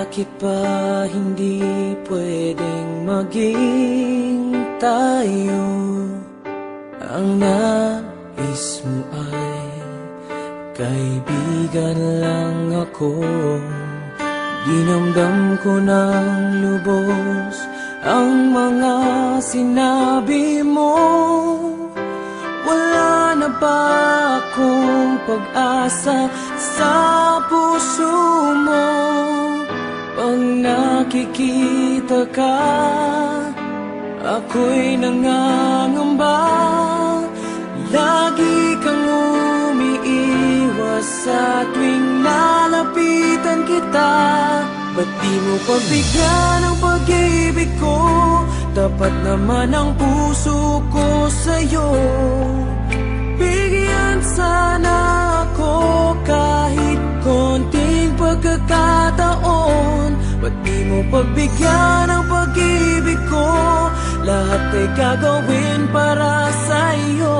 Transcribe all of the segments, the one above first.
Bakit ba hindi pwedeng maging tayo? Ang nais mo ay kaibigan lang ako Dinamdam ko ng lubos ang mga sinabi mo Wala na ba akong pag-asa sa puso mo? Nakikita ka, ako'y nangangamba. Lagi kang umiiwas sa tuwing lalapitan kita. Ba't di mo pagbigyan ang pag-ibig ko? Tapat naman ang puso ko sa'yo. Bigyan mo pagbigyan ang pag-ibig ko? Lahat ay gagawin para sa'yo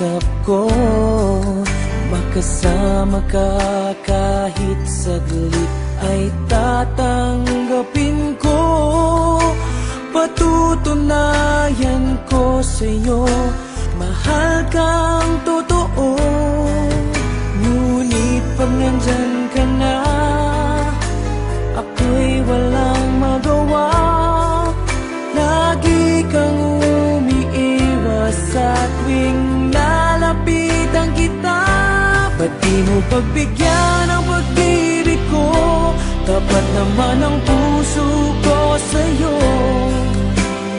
pakiusap ko Makasama ka kahit saglit ay tatanggapin ko. Patutunayan ko sa'yo pagbigyan ang pag-ibig ko? Tapat naman ang puso ko sa'yo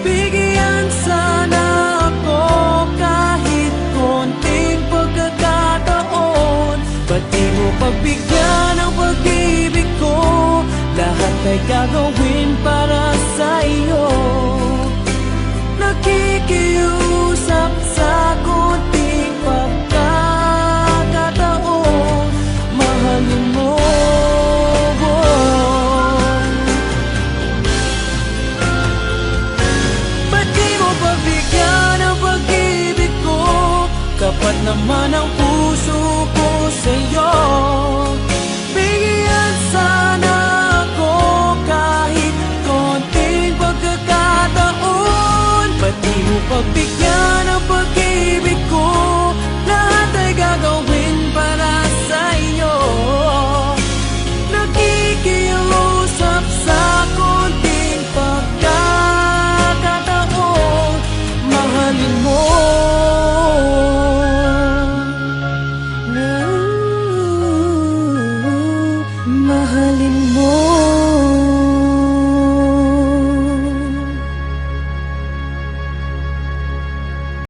Bigyan sana ako kahit konting pagkakataon Ba't di mo pagbigyan ang pag-ibig ko? Lahat ay gagawin naman ang